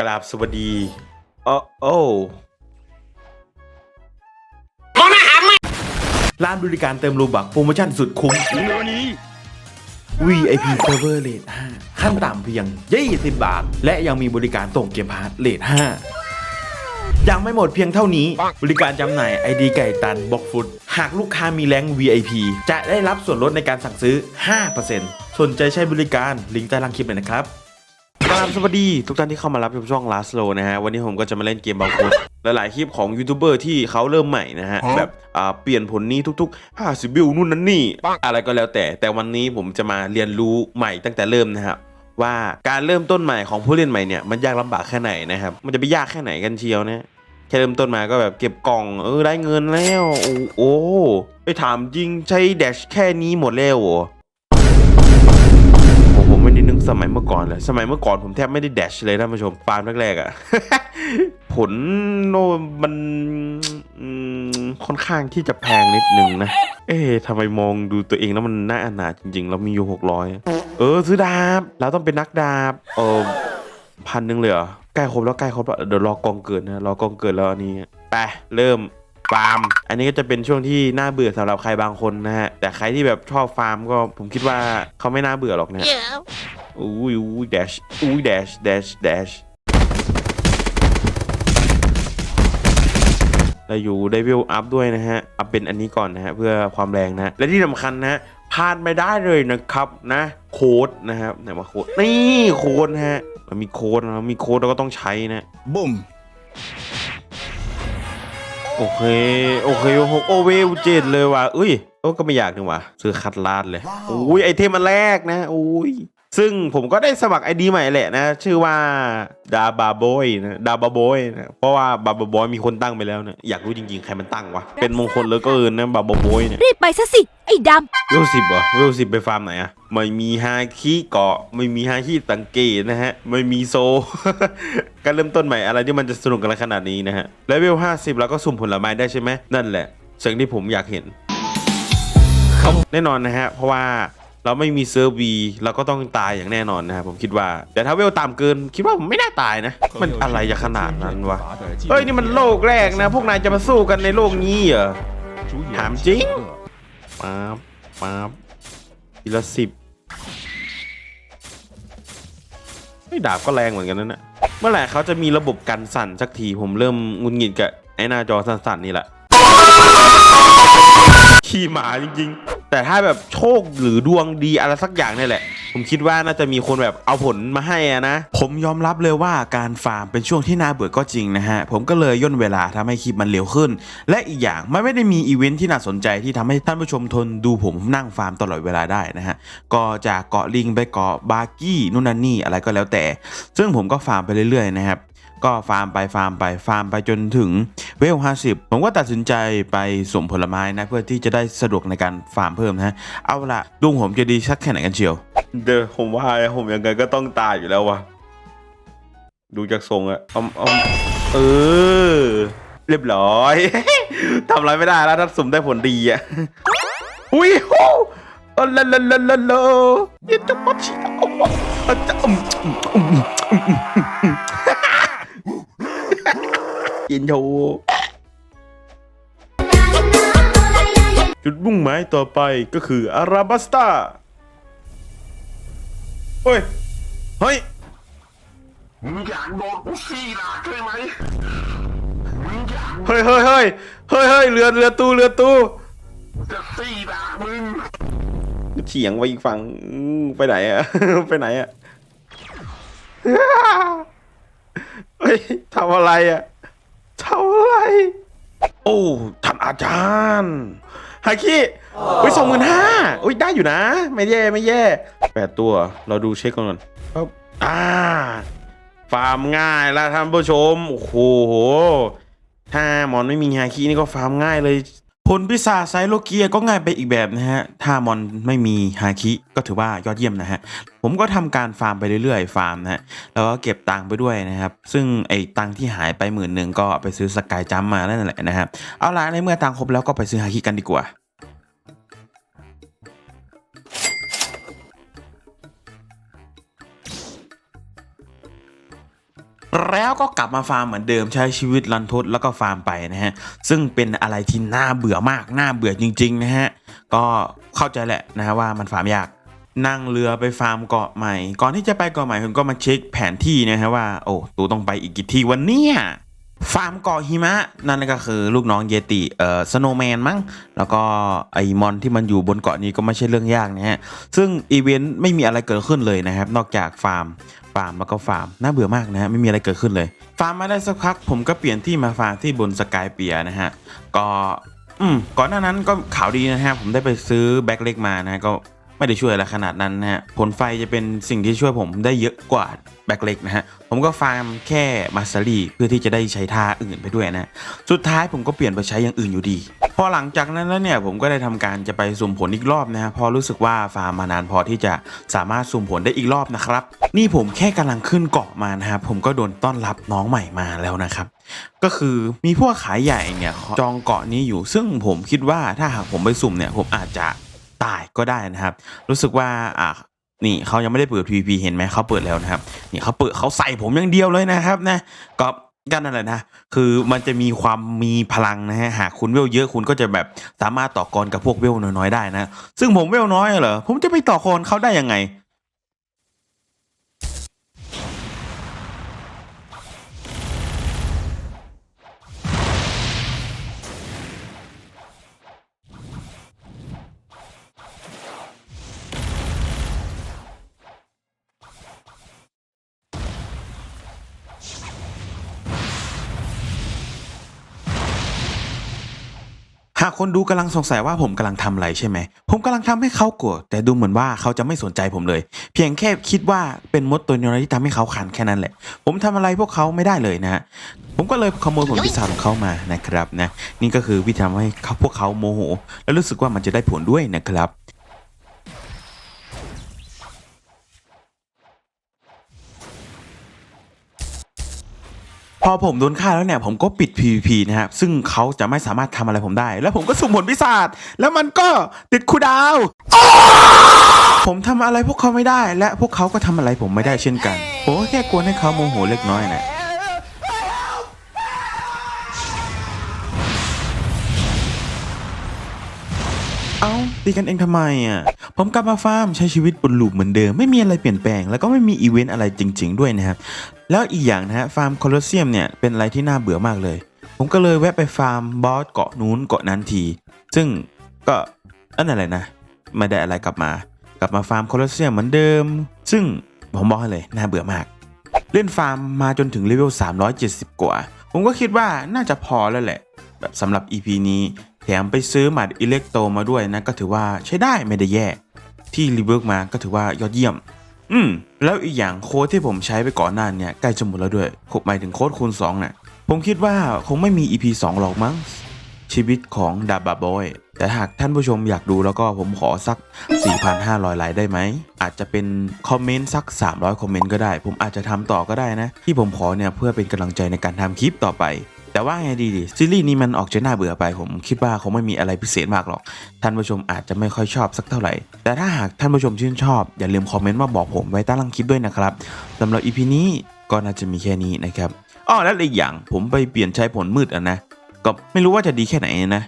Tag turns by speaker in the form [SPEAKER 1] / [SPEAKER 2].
[SPEAKER 1] กราบสวัสดีโอ้โอ้ร้านบริการเติมรูบักโปรโมชั่นสุดคุ้ม VIP Server Rate 5ขั้นต่ำเพียง 20 บาท และยังมีบริการส่งเกมพาร์ทเลท5ยังไม่หมดเพียงเท่านี้ บริการจำหน่าย ID ไก่ตันบ็อกฟุต หากลูกค้ามีแรง VIP จะได้รับส่วนลดในการสั่งซื้อ 5%สนใจใช้บริการลิงก์ใต้ล่างคลิปเลยนะครับ กราบสวัสดี ทุกท่านที่เข้ามารับชมช่อง Last Low นะฮะ วันนี้ผมก็จะมาเล่นเกมบางคนหลายๆคลิปของยูทูบเบอร์ที่เขาเริ่มใหม่นะฮะ แบบอ่าเปลี่ยนผลนี้ทุกๆ 50บิลนู่นนั่นนี่ อะไรก็แล้วแต่ แต่วันนี้ผมจะมาเรียนรู้ใหม่ตั้งแต่เริ่มนะฮะว่าการเริ่มต้นใหม่ของผู้เล่นใหม่เนี่ยมันยากลำบากแค่ไหนนะครับ มันจะไปยากแค่ไหนกันเชียวนะแค่เริ่มต้นมาก็แบบเก็บกล่องเออได้เงินแล้ว โอ้โอ้ไปถามจริงใช้แดชแค่นี้หมดแล้วเหรอโอ้ผมไม่ได้ นึกสมัยเมื่อก่อนเลยสมัยเมื่อก่อนผมแทบไม่ได้แดชเลยท่านผู้ชมฟาร์มแรกๆอะ่ะ ผลโนมันค่อนข้างที่จะแพงนิดนึงนะ เอ๊ะทำไมมองดูตัวเองแล้วมันน่าอนาถจริงๆ เรามีอยู่หกร้อยเออ ซื้อดาบ เราต้องเป็นนักดาบ เออพันหนึ่งเลยเหรอ ใกล้ครบแล้วใกล้ครบแล้วเดี๋ยวรอกองเกิดนะ รอกองเกิดแล้วอันนี้ไปเริ่มฟาร์ม อันนี้ก็จะเป็นช่วงที่น่าเบื่อสำหรับใครบางคนนะฮะ แต่ใครที่แบบชอบฟาร์มก็ผมคิดว่าเขาไม่น่าเบื่อหรอกนะ อุ้ยอุ้ย dash อุ้ย dash dash dash เราอยู่ได้วิวอัพด้วยนะฮะ อัพเป็นอันนี้ก่อนนะฮะ เพื่อความแรงนะ และที่สำคัญนะฮะพลาดไม่ได้เลยนะครับนะ โค้ดนะครับไหนมาโค้ดนี่โค้ดนะฮะเรามีโค้ดเรามีโค้ดเราก็ต้องใช้นะ
[SPEAKER 2] Boom.
[SPEAKER 1] โอเค โอเคหกโอเวลเจ็ดเลยว่ะเอ้ยโอ้ก็ไม่อยากนึงว่ะซื้อคัดลาดเลย
[SPEAKER 2] ว้าว
[SPEAKER 1] โอ้ยไอเทมมันแรกนะโอ้ย ซึ่งผมก็ได้สมัครไอดีใหม่แหละนะ ชื่อว่าดาบาบอยนะดาบาบอยนะเพราะว่าบาบาบอยมีคนตั้งไปแล้วนะอยากรู้จริงๆ ใครมันตั้งวะ เป็นมงคลเหลือเกินนะบาบาบอยเนี่ย
[SPEAKER 3] รีบไปซะสิ ไอ้ด
[SPEAKER 1] เวลสิบเหรอเวลสิบไปฟาร์มไหนอะไม่มีฮาคิเกาะ ไม่มีฮาคิสังเกตนะฮะ ไม่มีโซ การเริ่มต้นใหม่อะไรที่มันจะสนุกกันขนาดนี้นะฮะเลเวลห้าสิบเราก็สุ่มผลไม้ได้ใช่ไหมนั่นแหละสิ่งที่ผมอยากเห็นแน่นอนนะฮะ เพราะว่า เราไม่มีเซิร์ฟวีเราก็ต้องตายอย่างแน่นอนนะครับผมคิดว่า แต่ถ้าเวลต่ำเกิน คิดว่าผมไม่น่าตายนะ มันอะไรจะขนาดนั้นวะเฮ้ยนี่มันโลกแรกนะ พวกนายจะมาสู้กันในโลกนี้เหรอถามจริงป๊าบป๊าบทีละสิบไม่ดาบก็แรงเหมือนกันนั่นนะเมื่อไหร่เขาจะมีระบบกันสั่นสักทีผมเริ่มงุนงิดกับไอ้หน้าจอสั่นๆนี่แหละขี่หมาจริงๆ แต่ถ้าแบบโชคหรือดวงดีอะไรสักอย่างเนี่ยแหละ ผมคิดว่าน่าจะมีคนแบบเอาผลมาให้อะนะ ผมยอมรับเลยว่าการฟาร์มเป็นช่วงที่น่าเบื่อก็จริงนะฮะ ผมก็เลยย่นเวลาทำให้คลิปมันเร็วขึ้น และอีกอย่างมันไม่ได้มีอีเวนท์ที่น่าสนใจที่ทำให้ท่านผู้ชมทนดูผมนั่งฟาร์มตลอดเวลาได้นะฮะ ก็จากเกาะลิงไปเกาะบาร์กี้นู่นนั่นนี่อะไรก็แล้วแต่ ซึ่งผมก็ฟาร์มไปเรื่อยๆนะครับ ก็ฟาร์มไปฟาร์มไปฟาร์มไปจนถึงเวล50ผมก็ตัดสินใจไปสุมผลไม้นะเพื่อที่จะได้สะดวกในการฟาร์มเพิ่มนะ เอาละดวงผมจะดีสักแค่ไหนกันเชียว เดี๋ยวผมว่าผมยังไงก็ต้องตายอยู่แล้ววะดูจากทรงอะอมอมเออ เรียบร้อยทำอะไรไม่ได้แล้วถ้าสุ่มได้ผลดีอะอุ้ยโหเออลาลาลาลาลายันจะมัดชิโอ้โหอะจะอืมอืมอืมอืมอืมอืม ยินโชว์จุดมุ่งหมายต่อไปก็คืออาราบัสตาเฮ้ย เฮ้ย
[SPEAKER 2] มึงอยากโดนกูซี่ดากใช่ไหมมึงอยาก
[SPEAKER 1] เฮ้ยเฮ้ยเฮ้ยเฮ้ยเฮ้ยเรือเรือตู้เรือตู้
[SPEAKER 2] จะซี่ดากมึง
[SPEAKER 1] เฉียงไปอีกฝั่งอืมไปไหนอะ ไปไหนอะเฮ้ยทำอะไรอะ ทำอะไรโอ้ท่านอาจารย์ฮาคิเฮ้ยสองหมื่นห้าอุ้ยได้อยู่นะ ไม่แย่ไม่แย่แปดตัว เราดูเช็คก่อนครับอ่า ฟาร์มง่ายแล้วท่านผู้ชม โอ้โหถ้ามอนไม่มีฮาคินี่ก็ฟาร์มง่ายเลย ผลพิศาจไซโลเกียก็ง่ายไปอีกแบบนะฮะ ถ้ามอนไม่มีฮาคิก็ถือว่ายอดเยี่ยมนะฮะ ผมก็ทำการฟาร์มไปเรื่อยๆ ฟาร์มนะฮะ แล้วก็เก็บตังค์ไปด้วยนะครับ ซึ่งไอ้ตังค์ที่หายไปหมื่นหนึ่งก็ไปซื้อสกายจัมป์มานั่นแหละนะครับเอาล่ะในเมื่อตังค์ครบแล้วก็ไปซื้อฮาคิกันดีกว่า แล้วก็กลับมาฟาร์มเหมือนเดิมใช้ชีวิตรันทดแล้วก็ฟาร์มไปนะฮะ ซึ่งเป็นอะไรที่น่าเบื่อมากน่าเบื่อจริง ๆ นะฮะ ก็เข้าใจแหละนะฮะว่ามันฟาร์มยากนั่งเรือไปฟาร์มเกาะใหม่ ก่อนที่จะไปเกาะใหม่ผมก็มาเช็คแผนที่นะฮะว่า โอ้ตูต้องไปอีกกี่ที่วันนี้ ฟาร์มเกาะหิมะ นั่นก็คือลูกน้องเยติเอ่อสโนว์แมนมั้ง แล้วก็ไอมอนที่มันอยู่บนเกาะนี้ก็ไม่ใช่เรื่องยากนะฮะ ซึ่งอีเวนต์ไม่มีอะไรเกิดขึ้นเลยนะครับ นอกจากฟาร์ม ฟาร์มแล้วก็ฟาร์ม น่าเบื่อมากนะฮะ ไม่มีอะไรเกิดขึ้นเลย ฟาร์มมาได้สักพัก ผมก็เปลี่ยนที่มาฟาร์มที่บนสกายเปียนะฮะ ก็อืมก่อนหน้านั้นก็ข่าวดีนะฮะ ผมได้ไปซื้อแบ็คเล็กมานะฮะก็ ไม่ได้ช่วยอะไรขนาดนั้นนะฮะผลไฟจะเป็นสิ่งที่ช่วยผมได้เยอะกว่าแบ็คเล็กนะฮะผมก็ฟาร์มแค่มาสรีเพื่อที่จะได้ใช้ท่าอื่นไปด้วยนะสุดท้ายผมก็เปลี่ยนไปใช้อย่างอื่นอยู่ดี พอหลังจากนั้นแล้วเนี่ยผมก็ได้ทำการจะไปสุ่มผลอีกรอบนะฮะพอรู้สึกว่าฟาร์มมานานพอที่จะสามารถสุ่มผลได้อีกรอบนะครับ นี่ผมแค่กำลังขึ้นเกาะมานะครับผมก็โดนต้อนรับน้องใหม่มาแล้วนะครับก็คือมีพวกขายใหญ่เนี่ยจองเกาะนี้อยู่ซึ่งผมคิดว่าถ้าหากผมไปสุ่มเนี่ยผมอาจจะ ตายก็ได้นะครับ รู้สึกว่าอ่านี่เขายังไม่ได้เปิด PVP เห็นไหมเขาเปิดแล้วนะครับนี่เขาเปิดเขาใส่ผมอย่างเดียวเลยนะครับนะก็กันนั่นแหละนะ คือมันจะมีความมีพลังนะฮะ หากคุณเวลเยอะคุณก็จะแบบสามารถต่อกรกับพวกเวลน้อยๆได้นะ ซึ่งผมเวลน้อยเหรอ ผมจะไปต่อกรเขาได้ยังไงากคนดูกำลังสงสัยว่าผมกำลังทำอะไรใช่ไหม ผมกำลังทำให้เขากลัว แต่ดูเหมือนว่าเขาจะไม่สนใจผมเลย เพียงแค่คิดว่าเป็นมดตัวน้อยที่ทำให้เขาขันแค่นั้นแหละ ผมทำอะไรพวกเขาไม่ได้เลยนะฮะ ผมก็เลยขโมยผลพิศาของเขามานะครับนะ นี่ก็คือวิธีทำให้เขาพวกเขาโมโห และรู้สึกว่ามันจะได้ผลด้วยนะครับ พอผมโดนฆ่าแล้วเนี่ยผมก็ปิด PVP นะครับซึ่งเขาจะไม่สามารถทำอะไรผมได้ แล้วผมก็สุ่มผลพิศาจแล้วมันก็ติดคูดาว ผมทำอะไรพวกเขาไม่ได้ และพวกเขาก็ทำอะไรผมไม่ได้เช่นกันผมแค่กวนให้เขาโมโหเล็กน้อยนะเอาตีกันเองทำไมอะ ผมกลับมาฟาร์มใช้ชีวิตบนลูปเหมือนเดิมไม่มีอะไรเปลี่ยนแปลง แล้วก็ไม่มีอีเวนต์อะไรจริง ๆ ด้วยนะครับ แล้วอีกอย่างนะฮะฟาร์มโคลอสเซียมเนี่ยเป็นอะไรที่น่าเบื่อมากเลย ผมก็เลยแวะไปฟาร์มบอสเกาะนู้นเกาะนั้นที ซึ่งก็อันนั้นแหละนะไม่ได้อะไรกลับมา กลับมาฟาร์มโคลอสเซียมเหมือนเดิม ซึ่งผมบอกให้เลยน่าเบื่อมาก เล่นฟาร์มมาจนถึงเลเวล370 กว่า ผมก็คิดว่าน่าจะพอแล้วแหละ แบบสำหรับ EP นี้ แถมไปซื้อหมัดอิเล็กโตมาด้วยนะก็ถือว่าใช้ได้ไม่ได้แย่ ที่รีเวิร์กมาก็ถือว่ายอดเยี่ยม อืม แล้วอีกอย่างโค้ดที่ผมใช้ไปก่อนหน้าเนี่ยใกล้จะหมดแล้วด้วยผมหมายถึงโค้ดคูณ2น่ะผมคิดว่าคงไม่มี EP 2 หรอกมั้ง ชีวิตของดาบาบอย แต่หากท่านผู้ชมอยากดูแล้วก็ผมขอสัก 4,500ไลค์ได้ไหม อาจจะเป็นคอมเมนต์สัก 300 คอมเมนต์ก็ได้ ผมอาจจะทำต่อก็ได้นะ ที่ผมขอเนี่ยเพื่อเป็นกำลังใจในการทำคลิปต่อไป แต่ว่าไงดีดิซีรีส์นี้มันออกจะน่าเบื่อไปผมคิดว่าคงไม่มีอะไรพิเศษมากหรอก ท่านผู้ชมอาจจะไม่ค่อยชอบสักเท่าไหร่ แต่ถ้าหากท่านผู้ชมชื่นชอบ อย่าลืมคอมเมนต์มาบอกผมไว้ใต้ล่างคลิปด้วยนะครับสำหรับ EP นี้ก็น่าจะมีแค่นี้นะครับอ้อแล้วอีกอย่างผมไปเปลี่ยนใช้ผลมืดอะนะ ก็ไม่รู้ว่าจะดีแค่ไหนนะ